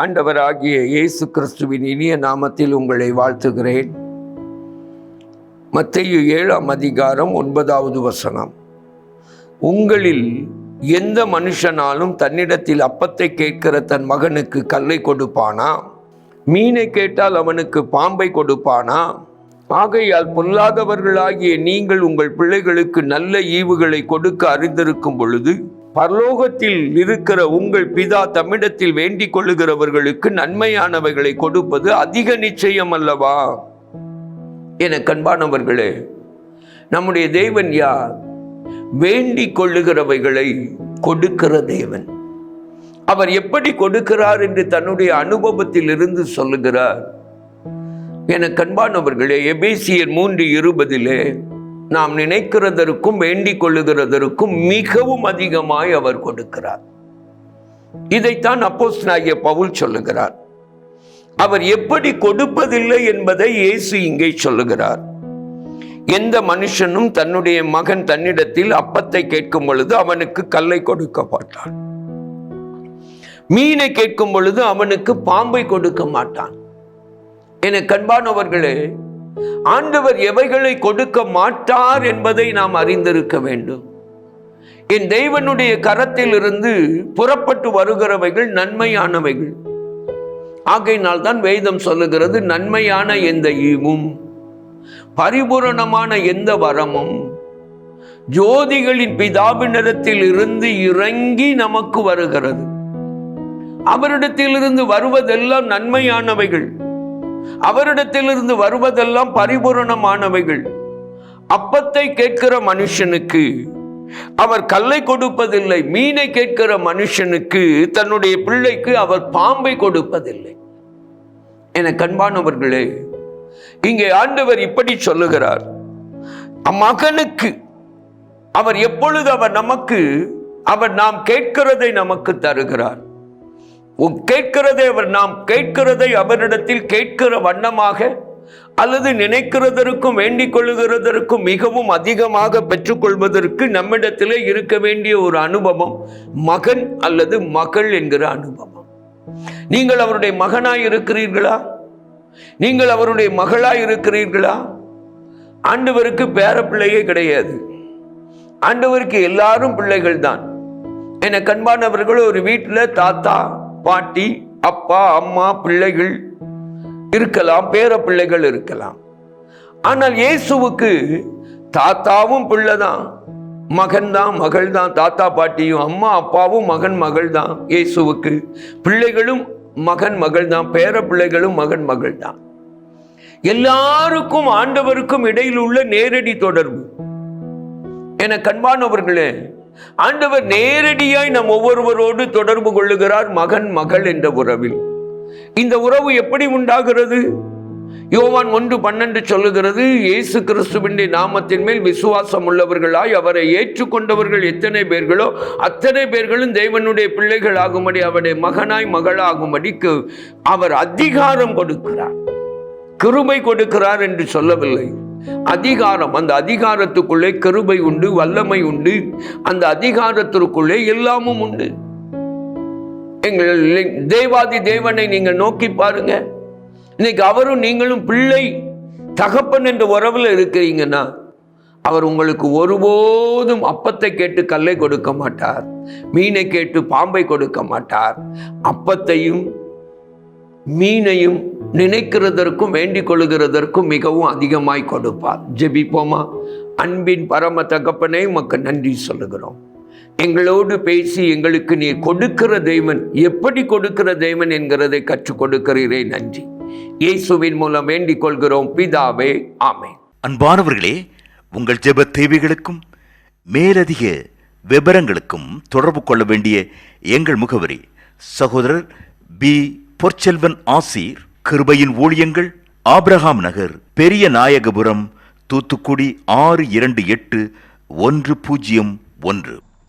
ஆண்டவராகிய இயேசு கிறிஸ்துவின் இனிய நாமத்தில் உங்களை வாழ்த்துகிறேன். மத்தேயு ஏழாம் அதிகாரம் ஒன்பதாவது வசனம். உங்களில் எந்த மனுஷனாலும் தன்னிடத்தில் அப்பத்தை கேட்கிற தன் மகனுக்கு கல்லை கொடுப்பானா? மீனை கேட்டால் அவனுக்கு பாம்பை கொடுப்பானா? ஆகையால் பொல்லாதவர்களாகிய நீங்கள் உங்கள் பிள்ளைகளுக்கு நல்ல ஈவுகளை கொடுக்க அறிந்திருக்கும் பொழுது பரலோகத்தில் இருக்கிற உங்கள் பிதா தம்மிடத்தில் வேண்டிக் கொள்ளுகிறவர்களுக்கு நன்மையானவைகளை கொடுப்பது அதிக நிச்சயம் அல்லவா? என கண்பானவர்களே நம்முடைய தேவன் யார்? வேண்டிக் கொள்ளுகிறவைகளை கொடுக்கிற தேவன். அவர் எப்படி கொடுக்கிறார் என்று தன்னுடைய அனுபவத்தில் இருந்து சொல்லுகிறார். என கண்பானவர்களே எபேசியர் மூன்று இருபதிலே நாம் நினைக்கிறதற்கும் வேண்டிக் கொள்ளுகிறதற்கும் மிகவும் அதிகமாய் அவர் கொடுக்கிறார். இதைத்தான் அப்போஸ் நாகிய பவுல் சொல்லுகிறார். அவர் எப்படி கொடுப்பதில்லை என்பதை இயேசு இங்கே சொல்லுகிறார். எந்த மனுஷனும் தன்னுடைய மகன் தன்னிடத்தில் அப்பத்தை கேட்கும் பொழுது அவனுக்கு கல்லை கொடுக்க மாட்டான் மீனை கேட்கும் பொழுது அவனுக்கு பாம்பை கொடுக்க மாட்டான். என கண்பானவர்களே ஆண்டவர் எவைகளை கொடுக்க மாட்டார் என்பதை நாம் அறிந்திருக்க வேண்டும். என் தெய்வனுடைய கரத்தில் இருந்து புறப்பட்டு வருகிறவைகள் நன்மையானவைகள். ஆகையினால் தான் வேதம் சொல்லுகிறது நன்மையான எந்த ஈவும் பரிபூரணமான எந்த வரமும் ஜோதிகளின் பிதாபினிடத்தில் இருந்து இறங்கி நமக்கு வருகிறது. அவரிடத்திலிருந்து வருவதெல்லாம் நன்மையானவைகள். அவரிடத்திலிருந்து வருவதெல்லாம் பரிபூரணமானவைகள். அப்பத்தை கேட்கிற மனுஷனுக்கு அவர் கல்லை கொடுப்பதில்லை மீனை கேட்கிற மனுஷனுக்கு தன்னுடைய பிள்ளைக்கு அவர் பாம்பை கொடுப்பதில்லை. என கண்பானவர்களே இங்கே ஆண்டவர் இப்படி சொல்லுகிறார். அம்மகனுக்கு அவர் எப்பொழுது அவர் நமக்கு அவர் நாம் கேட்கிறதை நமக்கு தருகிறார். கேட்கிறதை அவர் நாம் கேட்கிறதை அவரிடத்தில் கேட்கிற வண்ணமாக அல்லது நினைக்கிறதற்கும் வேண்டிக் கொள்ளுகிறதற்கும் மிகவும் அதிகமாக பெற்றுக்கொள்வதற்கு நம்மிடத்திலே இருக்க வேண்டிய ஒரு அனுபவம் மகன் அல்லது மகள் என்கிற அனுபவம். நீங்கள் அவருடைய மகனாய் இருக்கிறீர்களா? நீங்கள் அவருடைய மகளாய் இருக்கிறீர்களா? ஆண்டவருக்கு பேர பிள்ளையே கிடையாது. ஆண்டவருக்கு எல்லாரும் பிள்ளைகள் தான் என கண்பானவர்கள் ஒரு வீட்டில் தாத்தா பாட்டி அப்பா அம்மா பிள்ளைகள் இருக்கலாம் பேர பிள்ளைகள் இருக்கலாம். ஆனால் இயேசுவுக்கு தாத்தாவும் பிள்ளை தான் மகன் தான் மகள் தான் தாத்தா பாட்டியும் அம்மா அப்பாவும் மகன் மகள் தான் இயேசுவுக்கு. பிள்ளைகளும் மகன் மகள் தான் பேர பிள்ளைகளும் மகன் மகள் தான் எல்லாருக்கும் ஆண்டவருக்கும் இடையில் உள்ள நேரடி தொடர்பு. என கண்பானவர்களே ஆண்டவர் நேரடியாய் நம் ஒவ்வொருவரோடு தொடர்பு கொள்ளுகிறார் மகன் மகள் என்ற உறவில். இந்த உறவு எப்படி உண்டாகிறது? யோவான் ஒன்று பன்னெண்டு சொல்லுகிறது இயேசு கிறிஸ்துவின் நாமத்தின் மேல் விசுவாசம் உள்ளவர்களாய் அவரை ஏற்றுக்கொண்டவர்கள் எத்தனை பேர்களோ அத்தனை பேர்களும் தேவனுடைய பிள்ளைகள் ஆகும்படி அவருடைய மகனாய் மகளாகும்படிக்கு அவர் அதிகாரம் கொடுக்கிறார். கிருமை கொடுக்கிறார் என்று சொல்லவில்லை. அதிகாரம் அந்த அதிகாரத்துக்குள்ளே கருபை உண்டு வல்லமை உண்டு. அந்த அதிகாரத்திற்குள்ளே எல்லாமும் உண்டு. எங்கள் தேவாதி தேவனை நீங்க நோக்கி பாருங்க. இன்னைக்கு அவரும் நீங்களும் பிள்ளை தகப்பன் என்ற உறவில் இருக்கிறீங்கன்னா அவர் உங்களுக்கு ஒருபோதும் அப்பத்தை கேட்டு கல்லை கொடுக்க மாட்டார். மீனை கேட்டு பாம்பை கொடுக்க மாட்டார். அப்பத்தையும் மீனையும் நினைக்கிறதற்கும் வேண்டிக் கொள்கிறதற்கும் மிகவும் அதிகமாய் கொடுப்பார். ஜெபிப்போமா? அன்பின் பரம தகப்பனே உமக்கு நன்றி சொல்லுகிறோம். எங்களோடு பேசி எங்களுக்கு நீர் கொடுக்கிற தெய்வன் எப்படி கொடுக்கிற தெய்வன் என்கிறதை கற்றுக் கொடுக்கிறீரே நன்றி. இயேசுவின் மூலம் வேண்டிக் கொள்கிறோம். பிதாவே ஆமே அன்பானவர்களே உங்கள் ஜெப தேவைகளுக்கும் மேலதிக விவரங்களுக்கும் தொடர்பு கொள்ள வேண்டிய எங்கள் முகவரி சகோதரர் பி. பொற்செல்வன் ஆசீர் கிருபையின் ஊழியங்கள். ஆபிரகாம் நகர் பெரிய நாயகபுரம் தூத்துக்குடி ஆறு இரண்டு எட்டு ஒன்று பூஜ்ஜியம் ஒன்று.